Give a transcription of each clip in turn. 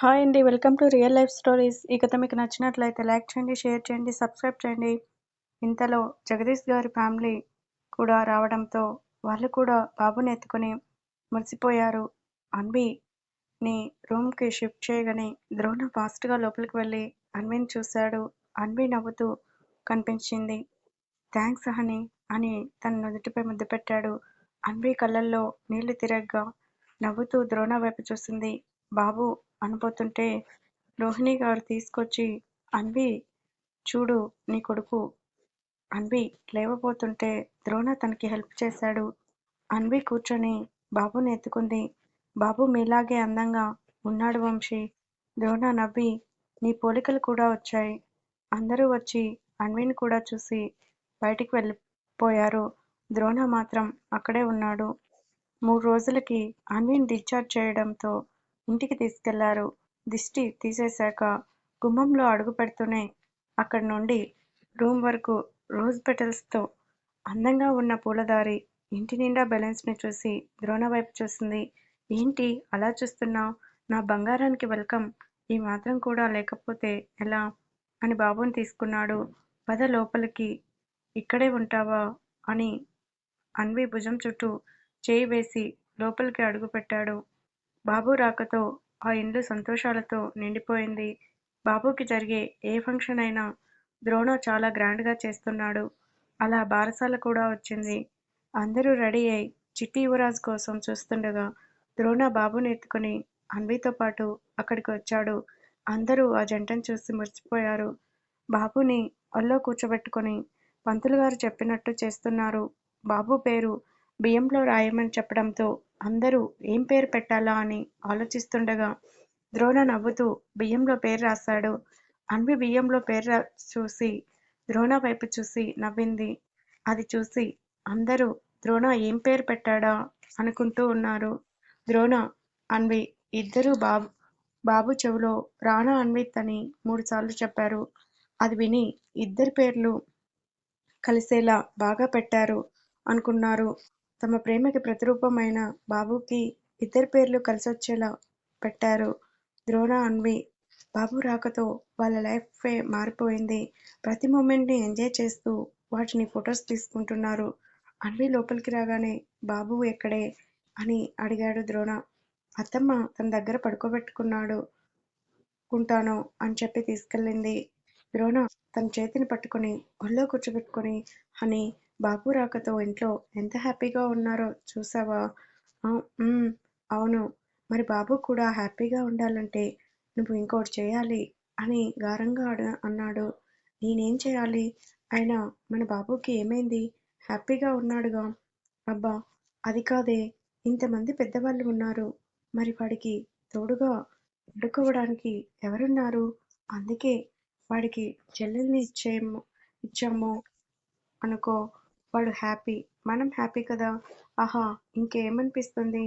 Hi అండి. Welcome to real life stories. ఈ కథ మీకు నచ్చినట్లయితే లైక్ చేయండి, షేర్ చేయండి, సబ్స్క్రైబ్ చేయండి. ఇంతలో జగదీష్ గారి ఫ్యామిలీ కూడా రావడంతో వాళ్ళు కూడా బాబుని ఎత్తుకొని మురిసిపోయారు. అన్విని రూమ్కి షిఫ్ట్ చేయగానే ద్రోణ ఫాస్ట్గా లోపలికి వెళ్ళి అన్విని చూశాడు. అన్వి నవ్వుతూ కనిపించింది. థ్యాంక్స్ హనీ అని తన నుదుటిపై ముద్దు పెట్టాడు. అన్వి కళ్ళల్లో నీళ్ళు తిరగ్గా నవ్వుతూ ద్రోణ వైపు చూసింది. బాబు అనబోతుంటే రోహిణి గారు తీసుకొచ్చి అన్వి చూడు నీ కొడుకు అన్వి లేవబోతుంటే ద్రోణ తనకి హెల్ప్ చేశాడు. అన్వి కూర్చొని బాబుని ఎత్తుకుంది. బాబు మీలాగే అందంగా ఉన్నాడు వంశీ. ద్రోణ నవ్వి నీ పోలికలు కూడా వచ్చాయి. అందరూ వచ్చి అన్విని కూడా చూసి బయటికి వెళ్ళిపోయారు. ద్రోణ మాత్రం అక్కడే ఉన్నాడు. మూడు రోజులకి అన్విని డిశ్చార్జ్ చేయడంతో ఇంటికి తీసుకెళ్ళారు. దిష్టి తీసేశాక గుమ్మంలో అడుగు పెడుతూనే అక్కడి నుండి రూమ్ వరకు రోజ్ పెటల్స్తో అందంగా ఉన్న పూలదారి ఇంటి నిండా బెలూన్స్ని చూసి ద్రోణ వైపు చూసింది. ఏంటి అలా చూస్తున్నావు నా బంగారానికి వెల్కమ్ ఈ మాత్రం కూడా లేకపోతే ఎలా? అని బాబుని తీసుకున్నాడు. పద లోపలికి ఇక్కడే ఉంటావా? అని అన్వి భుజం చుట్టూ చేయి వేసి లోపలికి అడుగుపెట్టాడు. బాబు రాకతో ఆ ఇల్లు సంతోషాలతో నిండిపోయింది. బాబుకి జరిగే ఏ ఫంక్షన్ అయినా ద్రోణ చాలా గ్రాండ్గా చేస్తున్నాడు. అలా బారసాల కూడా వచ్చింది. అందరూ రెడీ అయి చిట్టి యువరాజు కోసం చూస్తుండగా ద్రోణ బాబుని ఎత్తుకుని అన్వితో పాటు అక్కడికి వచ్చాడు. అందరూ ఆ జంటను చూసి మురిసిపోయారు. బాబుని అల్లో కూర్చోబెట్టుకొని పంతులు పంతులుగారు చెప్పినట్టు చేస్తున్నారు. బాబు పేరు బియ్యంలో రాయమని చెప్పడంతో అందరూ ఏం పేరు పెట్టాలా అని ఆలోచిస్తుండగా ద్రోణ నవ్వుతూ బియ్యంలో పేరు రాశాడు. అన్వి బియ్యంలో పేరు చూసి ద్రోణ వైపు చూసి నవ్వింది. అది చూసి అందరూ ద్రోణ ఏం పేరు పెట్టాడా అనుకుంటూ ఉన్నారు. ద్రోణ, అన్వి ఇద్దరూ బాబు బాబు చెవిలో రాణా అన్విత్ అని మూడుసార్లు చెప్పారు. అది విని ఇద్దరి పేర్లు కలిసేలా బాగా పెట్టారు అనుకున్నారు. తమ ప్రేమకి ప్రతిరూపమైన బాబుకి ఇద్దరి పేర్లు కలిసొచ్చేలా పెట్టారు. ద్రోణ, అన్వి బాబు రాకతో వాళ్ళ లైఫే మారిపోయింది. ప్రతి మూమెంట్ని ఎంజాయ్ చేస్తూ వాటిని ఫొటోస్ తీసుకుంటున్నారు. అన్వి లోపలికి రాగానే బాబు ఎక్కడే? అని అడిగాడు ద్రోణ. అత్తమ్మ తన దగ్గర పడుకోబెట్టుకున్నాడు కుంటాను అని చెప్పి తీసుకెళ్ళింది. ద్రోణ తన చేతిని పట్టుకొని ఒళ్ళో కూర్చోబెట్టుకొని హనీ బాబు రాకతో ఇంట్లో ఎంత హ్యాపీగా ఉన్నారో చూసావా అవును. మరి బాబు కూడా హ్యాపీగా ఉండాలంటే నువ్వు ఇంకోటి చేయాలి అని గారంగా అన్నాడు. నేనేం చేయాలి అయినా మన బాబుకి ఏమైంది? హ్యాపీగా ఉన్నాడుగా? అబ్బా అది కాదే ఇంతమంది పెద్దవాళ్ళు ఉన్నారు. మరి వాడికి తోడుగా ఆడుకోవడానికి ఎవరున్నారు? అందుకే వాడికి చెల్లెల్ని ఇచ్చాము అనుకో వాడు హ్యాపీ మనం హ్యాపీ కదా ఆహా ఇంకేమనిపిస్తుంది?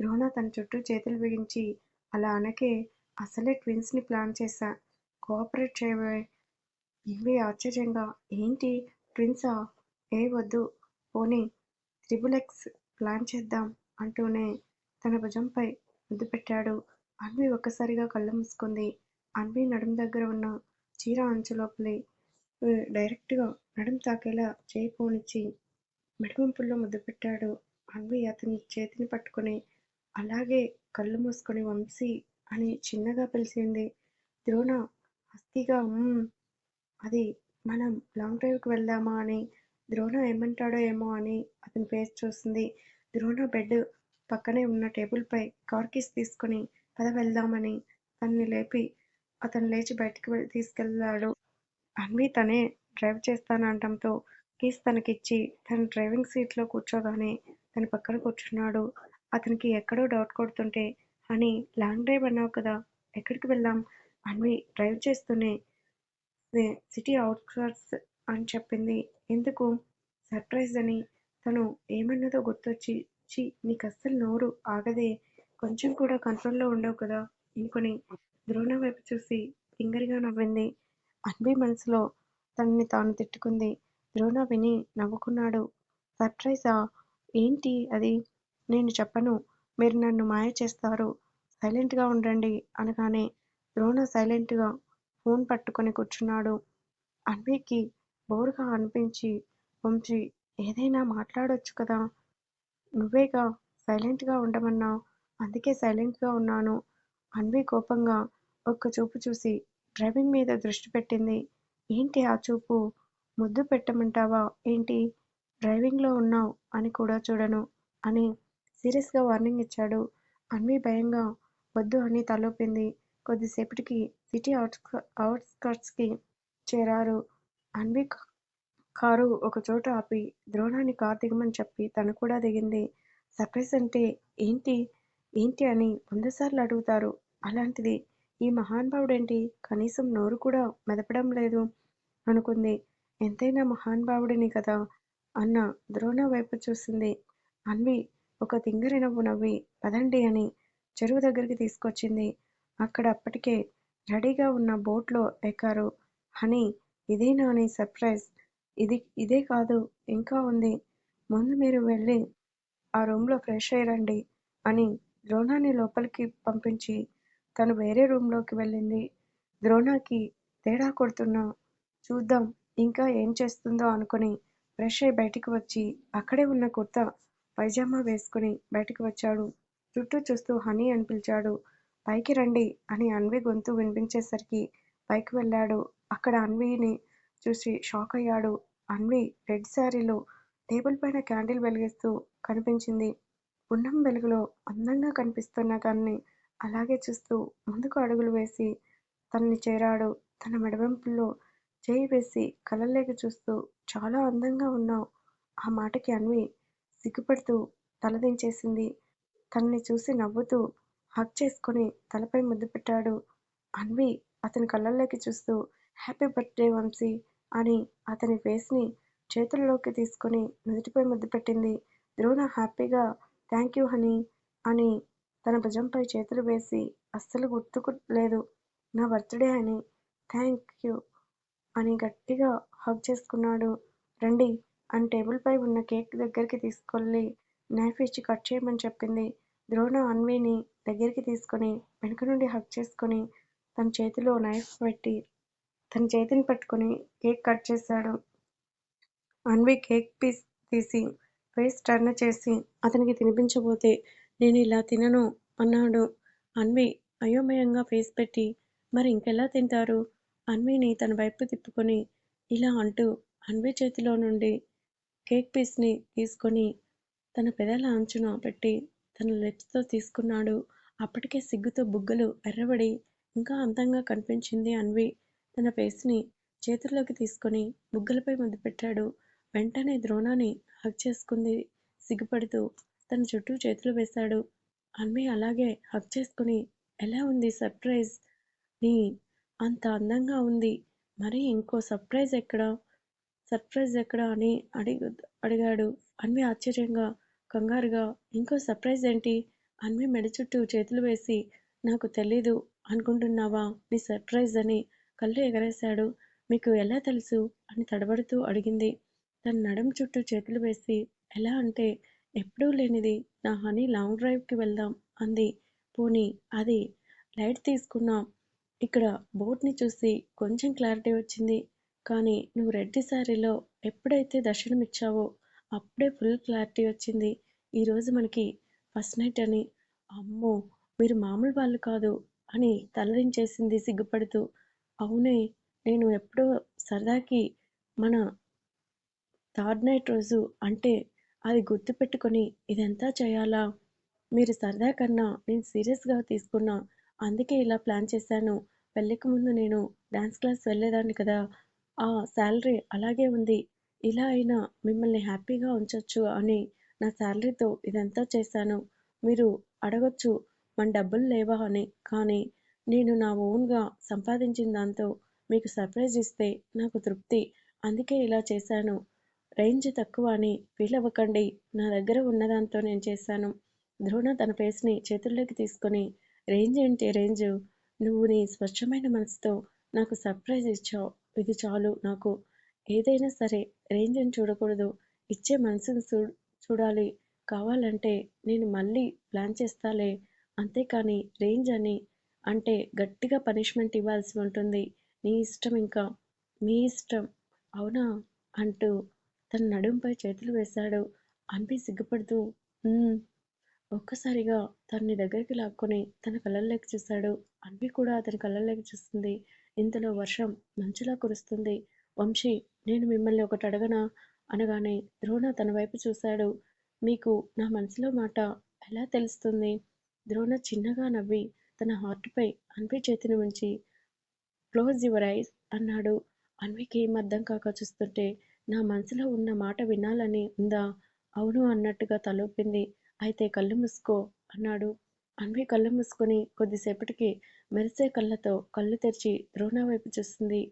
ద్రోణ తన చుట్టూ చేతులు బిగించి అలా అనకే అసలే ట్విన్స్ని ప్లాన్ చేశా కోఆపరేట్ చేయవే ఇవి ఆశ్చర్యంగా ఏంటి ట్విన్సా? ఏ వద్దు పోనీ త్రిబుల్ ఎక్స్ ప్లాన్ చేద్దాం అంటూనే తన భుజంపై ముద్దు పెట్టాడు. అన్వి ఒక్కసారిగా కళ్ళు మూసుకుంది. అన్వి నడుము దగ్గర ఉన్న చీర అంచు లోపలి డైరెక్ట్గా నడుం తాకేలా చేయి పోనిచ్చి మెడవంపుల్లో ముద్దు పెట్టాడు. అన్వి అతని చేతిని పట్టుకుని అలాగే కళ్ళు మూసుకొని వంశీ అని చిన్నగా పిలిచింది. ద్రోణ హస్తిగా అది మనం లాంగ్ డ్రైవ్కి వెళ్దామా అని ద్రోణ ఏమంటాడో ఏమో అని అతని ఫేస్ చూసింది. ద్రోణ బెడ్ పక్కనే ఉన్న టేబుల్ పై కార్ కీస్ తీసుకుని పద వెళ్దామని తన్ని లేపి అతను లేచి బయటికి తీసుకెళ్ళాడు. అన్వి తనే డ్రైవ్ చేస్తానంటంతో కీస్ తనకిచ్చి తను డ్రైవింగ్ సీట్లో కూర్చోగానే తన పక్కన కూర్చున్నాడు. అతనికి ఎక్కడో డౌట్ కొడుతుంటే అని లాంగ్ డ్రైవ్ అన్నావు కదా ఎక్కడికి వెళ్దాం? అన్వి డ్రైవ్ చేస్తూనే సిటీ అవుట్స్కర్ట్స్ అని చెప్పింది. ఎందుకు? సర్ప్రైజ్ అని తను ఏమన్నదో గుర్తొచ్చి నీకు అస్సలు నోరు ఆగదే కొంచెం కూడా కంట్రోల్లో ఉండవు కదా అనుకుని ద్రోణ వైపు చూసి సింగర్గా నవ్వింది. అన్వి మనసులో తనని తాను తిట్టుకుంది. ద్రోణ విని నవ్వుకున్నాడు. సర్ప్రైజా ఏంటి అది? నేను చెప్పను. మీరు నన్ను మాయ చేస్తారు. సైలెంట్గా ఉండండి అనగానే ద్రోణ సైలెంట్గా ఫోన్ పట్టుకొని కూర్చున్నాడు అన్వికి బోరుగా అనిపించి వంశీ ఏదైనా మాట్లాడొచ్చు కదా నువ్వేగా సైలెంట్గా ఉండమన్నావు అందుకే సైలెంట్గా ఉన్నాను అన్వి కోపంగా ఒక్క చూపు చూసి డ్రైవింగ్ మీద దృష్టి పెట్టింది. ఏంటి ఆ చూపు? ముద్దు పెట్టమంటావా? ఏంటి? డ్రైవింగ్లో ఉన్నావు అని కూడా చూడను అని సీరియస్గా వార్నింగ్ ఇచ్చాడు. అన్వి భయంగా వద్దు అని తలొప్పింది కొద్దిసేపటికి సిటీ అవుట్స్ అవుట్స్కట్స్కి చేరారు. అన్వి కారు ఒక చోట ఆపి ద్రోణాన్ని కారు దిగమని చెప్పి తను కూడా దిగింది. సర్ప్రైజ్ అంటే ఏంటి? ఏంటి అని వందసార్లు అడుగుతారు. అలాంటిది ఈ మహానుభావుడేంటి? కనీసం నోరు కూడా మెదపడం లేదు అనుకుంది. ఎంతైనా మహానుభావుడిని కదా అన్న ద్రోణ వైపు చూసింది. అన్వి ఒక తింగరి నవ్వు నవ్వి పదండి అని చెరువు దగ్గరికి తీసుకొచ్చింది. అక్కడ అప్పటికే రెడీగా ఉన్న బోట్లో ఎక్కారు. హనీ ఇదేనా అని సర్ప్రైజ్. ఇది ఇదే కాదు ఇంకా ఉంది. ముందు మీరు వెళ్ళి ఆ రూమ్లో ఫ్రెష్ అయ్యరండి అని ద్రోణాన్ని లోపలికి పంపించి తను వేరే రూమ్లోకి వెళ్ళింది. ద్రోణకి తేడా కొడుతున్నా చూద్దాం ఇంకా ఏం చేస్తుందో అనుకుని ఫ్రెష్ అయి బయటికి వచ్చి అక్కడే ఉన్న కుర్తా పైజామా వేసుకుని బయటికి వచ్చాడు. చుట్టూ చూస్తూ హనీ అని పిలిచాడు. పైకి రండి అని అన్వి గొంతు వినిపించేసరికి పైకి వెళ్ళాడు. అక్కడ అన్విని చూసి షాక్ అయ్యాడు. అన్వి రెడ్ శారీలో టేబుల్ పైన క్యాండిల్ వెలిగిస్తూ కనిపించింది. పున్నం వెలుగులో అందంగా కనిపిస్తున్న కానీ అలాగే చూస్తూ ముందుకు అడుగులు వేసి తనని చేరాడు. తన మెడవెంపుల్లో చేయి వేసి కళ్ళల్లోకి చూస్తూ చాలా అందంగా ఉన్నావు ఆ మాటకి అన్వి సిగ్గుపడుతూ తలదించేసింది తనని చూసి నవ్వుతూ హక్ చేసుకొని తలపై ముద్దు పెట్టాడు. అన్వి అతని కళ్ళల్లోకి చూస్తూ హ్యాపీ బర్త్డే వంశీ అని అతని ఫేస్ని చేతుల్లోకి తీసుకొని నుదుటిపై ముద్దు పెట్టింది. ద్రోణ హ్యాపీగా థ్యాంక్ యూ హనీ అని తన భుజంపై చేతులు వేసి అస్సలు గుర్తుకు లేదు నా బర్త్డే అని. థ్యాంక్ యూ అని గట్టిగా హగ్ చేసుకున్నాడు. రండి. అని టేబుల్పై ఉన్న కేక్ దగ్గరికి తీసుకెళ్ళి నైఫ్ ఇచ్చి కట్ చేయమని చెప్పింది. ద్రోణ అన్విని దగ్గరికి తీసుకొని వెనుక నుండి హగ్ చేసుకొని తన చేతిలో నైఫ్ పెట్టి తన చేతిని పట్టుకొని కేక్ కట్ చేశాడు. అన్వి కేక్ పీస్ తీసి ఫేస్ టర్న్ చేసి అతనికి తినిపించబోతే నేను ఇలా తినను అన్నాడు. అన్వి అయోమయంగా ఫేస్ పెట్టి మరి ఇంకెలా తింటారు? అన్విని తన వైపు తిప్పుకొని ఇలా అంటూ అన్వి చేతిలో నుండి కేక్ పీస్ని తీసుకొని తన పెదాల అంచున పెట్టి తన లిప్స్తో తీసుకున్నాడు. అప్పటికే సిగ్గుతో బుగ్గలు ఎర్రబడి ఇంకా అందంగా కనిపించింది అన్వి. తన ఫేస్ని చేతుల్లోకి తీసుకొని బుగ్గలపై ముద్దు పెట్టాడు. వెంటనే ద్రోణాన్ని హగ్ చేసుకుంది. సిగ్గుపడుతూ తన చుట్టూ చేతులు వేశాడు. అన్వి అలాగే హక్ చేసుకుని ఎలా ఉంది సర్ప్రైజ్ నీ అంత అందంగా ఉంది. మరి ఇంకో సర్ప్రైజ్ ఎక్కడ? సర్ప్రైజ్ ఎక్కడ? అని అడిగు అడిగాడు. అన్వి ఆశ్చర్యంగా కంగారుగా ఇంకో సర్ప్రైజ్ ఏంటి? అన్వి మెడ చుట్టూ చేతులు వేసి నాకు తెలీదు అనుకుంటున్నావా? నీ సర్ప్రైజ్ అని కళ్ళు ఎగరేశాడు. మీకు ఎలా తెలుసు? అని తడబడుతూ అడిగింది. తన నడుం చుట్టూ చేతులు వేసి ఎలా అంటే ఎప్పుడూ లేనిది. నా హనీ లాంగ్ డ్రైవ్కి వెళ్దాం అంది. పోనీ అది లైట్ తీసుకున్నాం ఇక్కడ బోట్ని చూసి కొంచెం క్లారిటీ వచ్చింది. కానీ నువ్వు రెడ్డి శారీలో ఎప్పుడైతే దర్శనమిచ్చావో అప్పుడే ఫుల్ క్లారిటీ వచ్చింది. ఈరోజు మనకి ఫస్ట్ నైట్ అని. అమ్మో మీరు మామూలు వాళ్ళు కాదు అని తలరించేసింది సిగ్గుపడుతూ. అవునే నేను ఎప్పుడో సరదాకి మన థర్డ్ నైట్ రోజు అంటే అది గుర్తుపెట్టుకొని ఇదంతా చేయాలా? మీరు సరదా కన్నా నేను సీరియస్గా తీసుకున్నా అందుకే ఇలా ప్లాన్ చేశాను. పెళ్ళికి ముందు నేను డ్యాన్స్ క్లాస్ వెళ్ళేదాన్ని కదా. ఆ శాలరీ అలాగే ఉంది. ఇలా అయినా మిమ్మల్ని హ్యాపీగా ఉంచొచ్చు అని నా శాలరీతో ఇదంతా చేశాను. మీరు అడగొచ్చు మన డబ్బులు లేవా అని. కానీ నేను నా ఓన్గా సంపాదించిన దాంతో మీకు సర్ప్రైజ్ ఇస్తే నాకు తృప్తి. అందుకే ఇలా చేశాను. రేంజ్ తక్కువ అని ఫీల్ అవ్వకండి. నా దగ్గర ఉన్నదాంతో నేను చేశాను. ద్రోణ తన ఫేస్ని చేతుల్లోకి తీసుకొని రేంజ్ ఏంటి రేంజ్? నువ్వు నీ స్వచ్ఛమైన మనసుతో నాకు సర్ప్రైజ్ ఇచ్చావు. ఇది చాలు నాకు. ఏదైనా సరే రేంజ్ అని చూడకూడదు. ఇచ్చే మనసును చూ చూడాలి. కావాలంటే నేను మళ్ళీ ప్లాన్ చేస్తాలే. అంతేకాని రేంజ్ అని అంటే గట్టిగా పనిష్మెంట్ ఇవ్వాల్సి ఉంటుంది. నీ ఇష్టం ఇంకా. మీ ఇష్టం. అవునా? అంటూ తన నడుంపై చేతులు వేశాడు. అన్వి సిగ్గుపడుతూ ఒక్కసారిగా తనని దగ్గరికి లాక్కొని తన కళ్ళల్లోకి చూశాడు. అన్వి కూడా అతని కళ్ళల్లోకి చూస్తుంది. ఇంతలో వర్షం మంచులా కురుస్తుంది. వంశీ నేను మిమ్మల్ని ఒకటి అడగనా? అనగానే ద్రోణ తన వైపు చూశాడు. మీకు నా మనసులో మాట ఎలా తెలుస్తుంది? ద్రోణ చిన్నగా నవ్వి తన హార్ట్పై అన్వి చేతిని ఉంచి క్లోజ్ యువర్ ఐస్ అన్నాడు. అన్వికి ఏం అర్థం కాక చూస్తుంటే నా మనసులో ఉన్న మాట వినాలని ఉందా? అవును అన్నట్టుగా తలూపింది. అయితే కళ్ళు మూసుకో అన్నాడు. అన్వి కళ్ళు మూసుకొని కొద్దిసేపటికి మెరిసే కళ్ళతో కళ్ళు తెరిచి ద్రోణ వైపు చూస్తుంది.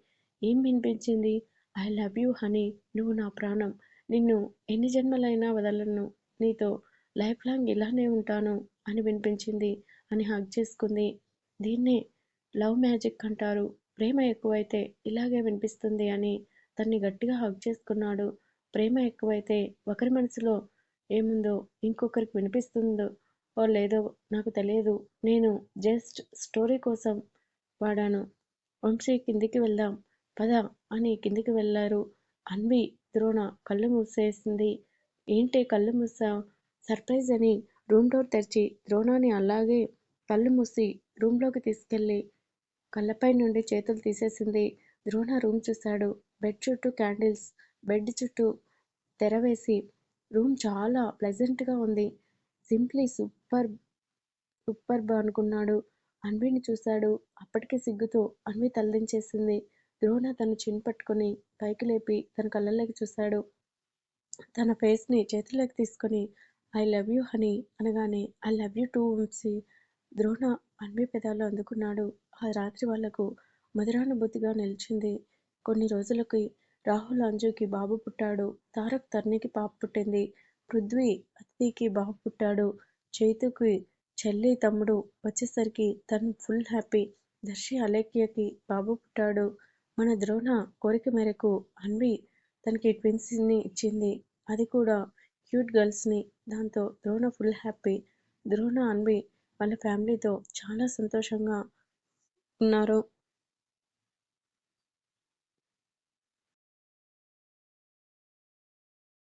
ఏం వినిపించింది? ఐ లవ్ యూ హనీ నువ్వు నా ప్రాణం. నిన్ను ఎన్ని జన్మలైనా వదలను. నీతో లైఫ్ లాంగ్ ఇలానే ఉంటాను అని వినిపించింది అని హగ్ చేసుకుంది. దీన్నే లవ్ మ్యాజిక్ అంటారు. ప్రేమ ఎక్కువైతే ఇలాగే వినిపిస్తుంది అని తన్ని గట్టిగా హగ్ చేసుకున్నాడు. ప్రేమ ఎక్కువైతే ఒకరి మనసులో ఏముందో ఇంకొకరికి వినిపిస్తుందో ఓ లేదో నాకు తెలియదు. నేను జస్ట్ స్టోరీ కోసం వాడాను. వంశీ కిందికి వెళ్దాం పద అని కిందికి వెళ్ళారు. అన్వి ద్రోణ కళ్ళు మూసేసింది. ఏంటి కళ్ళు మూసా? సర్ప్రైజ్ అని రూమ్ డోర్ తెరిచి ద్రోణాన్ని అలాగే కళ్ళు మూసి రూమ్లోకి తీసుకెళ్ళి కళ్ళపై నుండి చేతులు తీసేసింది. ద్రోణ రూమ్ చూశాడు. బెడ్ చుట్టూ క్యాండిల్స్ బెడ్ చుట్టూ తెర వేసి రూమ్ చాలా ప్లెజెంట్గా ఉంది. సింప్లీ సూపర్ సూపర్బ్ అనుకున్నాడు. అన్విని చూశాడు. అప్పటికే సిగ్గుతో అన్వి తల్లించేసింది ద్రోణ తన చిన్ పట్టుకొని పైకి లేపి తన కళ్ళల్లోకి చూశాడు. తన ఫేస్ని చేతుల్లోకి తీసుకొని ఐ లవ్ యూ హనీ అనగానే I love you too Vamshi Drona Anvi పెదాలు అందుకున్నాడు. ఆ రాత్రి వాళ్ళకు మధురానుభూతిగా నిలిచింది. కొన్ని రోజులకి రాహుల్ అంజుకి బాబు పుట్టాడు. తారక్ తర్నికి పాప పుట్టింది. పృథ్వీ అతిథికి బాబు పుట్టాడు. చైతుకి చెల్లి తమ్ముడు వచ్చేసరికి తను ఫుల్ హ్యాపీ. దర్శి అలేఖ్యకి బాబు పుట్టాడు. మన ద్రోణ కోరిక మేరకు అన్వి తనకి ట్విన్స్ని ఇచ్చింది. అది కూడా క్యూట్ గర్ల్స్ని. దాంతో ద్రోణ ఫుల్ హ్యాపీ. ద్రోణ అన్వి వాళ్ళ ఫ్యామిలీతో చాలా సంతోషంగా ఉన్నారు.